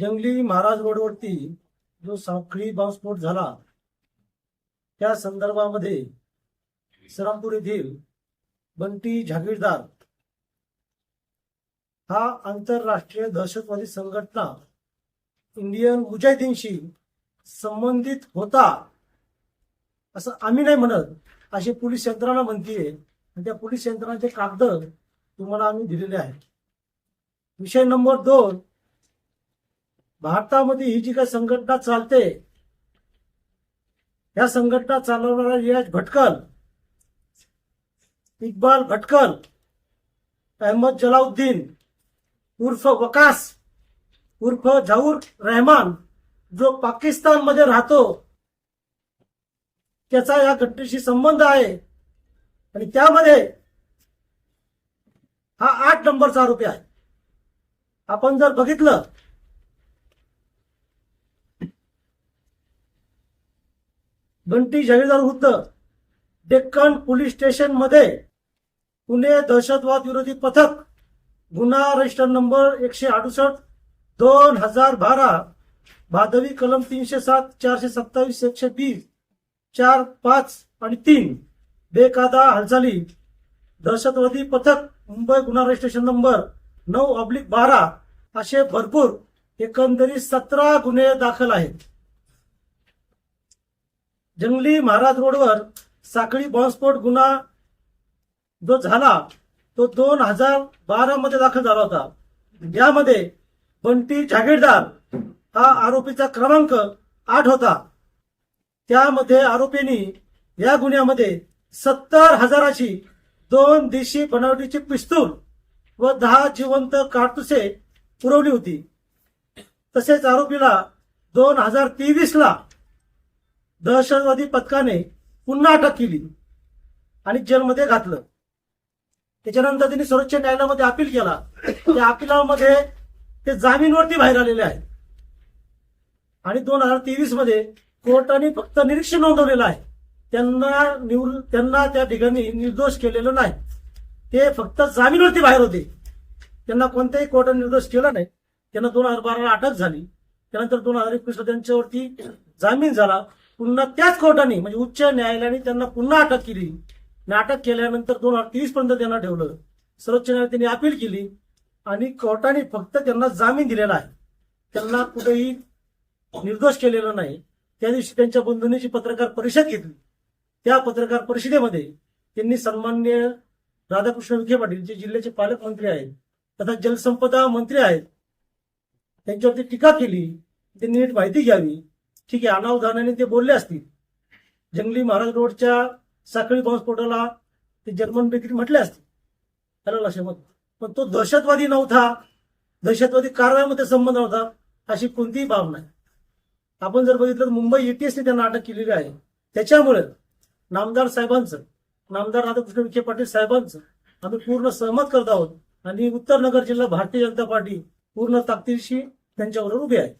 जंगली महाराज रोडवरती जो साखळी बॉम्बस्फोट झाला त्या संदर्भामध्ये सरामपूर येथील बंटी जागीरदार हा आंतरराष्ट्रीय दहशतवादी संघटना इंडियन मुजाहिदीनशी संबंधित होता असं आम्ही नाही म्हणत. अशी पोलीस यंत्रणा म्हणतीये आणि त्या पोलीस यंत्रणाचे कागद तुम्हाला आम्ही दिलेले आहेत. विषय नंबर दोन भारतामध्ये ही जी काही संघटना चालते या संघटना चालवणारा रियाज भटकल इक्बाल भटकल अहमद जलाउद्दीन उर्फ वकास उर्फ झाऊर रहमान जो पाकिस्तानमध्ये राहतो त्याचा या घटनेशी संबंध आहे. आणि त्यामध्ये हा आठ नंबरचा आरोपी आहे. आपण जर बघितलं बंटी जागीरदार विरुद्ध डेक्कन पोलीस स्टेशनमध्ये पुणे दहशतवाद विरोधी पथक गुन्हा रजिस्टर नंबर एकशे अडुसष्ट दोन हजार बारा भादवी कलम तीनशे सात चारशे सत्तावीस एकशे वीस चार पाच आणि तीन बेकायदा हालचाली. दहशतवादी पथक मुंबई गुन्हा रजिस्ट्रेशन नंबर नऊ ऑब्लिक बारा असे भरपूर एकंदरीत सतरा गुन्हे दाखल आहेत. जंगली महाराज रोडवर साखळी बॉम्बस्फोट गुन्हा जो झाला तो दोन हजार बारा मध्ये दाखल झाला होता. यामध्ये बंटी जागीरदार हा आरोपीचा क्रमांक आठ होता. त्यामध्ये आरोपींनी या गुन्ह्यामध्ये सत्तर हजाराची दोन देशी बनावटीची पिस्तूल व दहा जिवंत काडतुसे पुरवली होती. तसेच आरोपीला दोन हजार तेवीस ला दहशतवादी पथकाने पुन्हा अटक केली आणि जेलमध्ये घातलं. त्याच्यानंतर त्यांनी सर्वोच्च न्यायालयामध्ये अपील केला. त्या अपिलामध्ये ते जामीनवरती बाहेर आलेले आहेत. आणि दोन हजार तेवीसमध्ये कोर्टाने फक्त निरीक्षण नोंदवलेलं आहे. त्यांना निवृ त्यांना त्या ठिकाणी निर्दोष केलेलं नाही. ते फक्त जामीनवरती बाहेर होते. त्यांना कोणत्याही कोर्टाने निर्दोष केला नाही. त्यांना दोन हजार बाराला अटक झाली. त्यानंतर दोन हजार एकवीसला त्यांच्यावरती जामीन झाला. पुन्हा त्याच कोर्टाने म्हणजे उच्च न्यायालयाने त्यांना पुन्हा अटक केली. आणि अटक केल्यानंतर दोन हजार तेवीस पर्यंत त्यांना ठेवलं. सर्वोच्च न्यायालयाने त्यांनी अपील केली आणि कोर्टाने फक्त त्यांना जामीन दिलेला आहे. त्यांना कुठेही निर्दोष केलेला नाही. त्या दिवशी त्यांच्या बंधूंची पत्रकार परिषद घेतली. त्या पत्रकार परिषदेमध्ये त्यांनी सन्मान्य राधाकृष्ण विखे पाटील जे जिल्ह्याचे पालकमंत्री आहेत तथा जलसंपदा मंत्री आहेत त्यांच्यावरती टीका केली. त्यांनी नीट माहिती घ्यावी. ठीक आहे अनावधानाने ते बोलले असतील. जंगली महाराज रोडच्या साखळी बॉम्बस्फोटाला ते जर्मन बेकरी म्हटले असतील. त्याला लक्षात पण तो दहशतवादी नव्हता. दहशतवादी कारवाईमध्ये संबंध नव्हता. अशी कोणतीही बाब नाही. आपण जर बघितलं तर मुंबई एटीएसने त्यांना अटक केलेली आहे. त्याच्यामुळे नामदार साहेबांचं नामदार राधाकृष्ण विखे पाटील साहेबांचं आम्ही पूर्ण सहमत करत आहोत. आणि उत्तर नगर जिल्हा भारतीय जनता पार्टी पूर्ण ताकदीशी त्यांच्याबरोबर उभी आहे.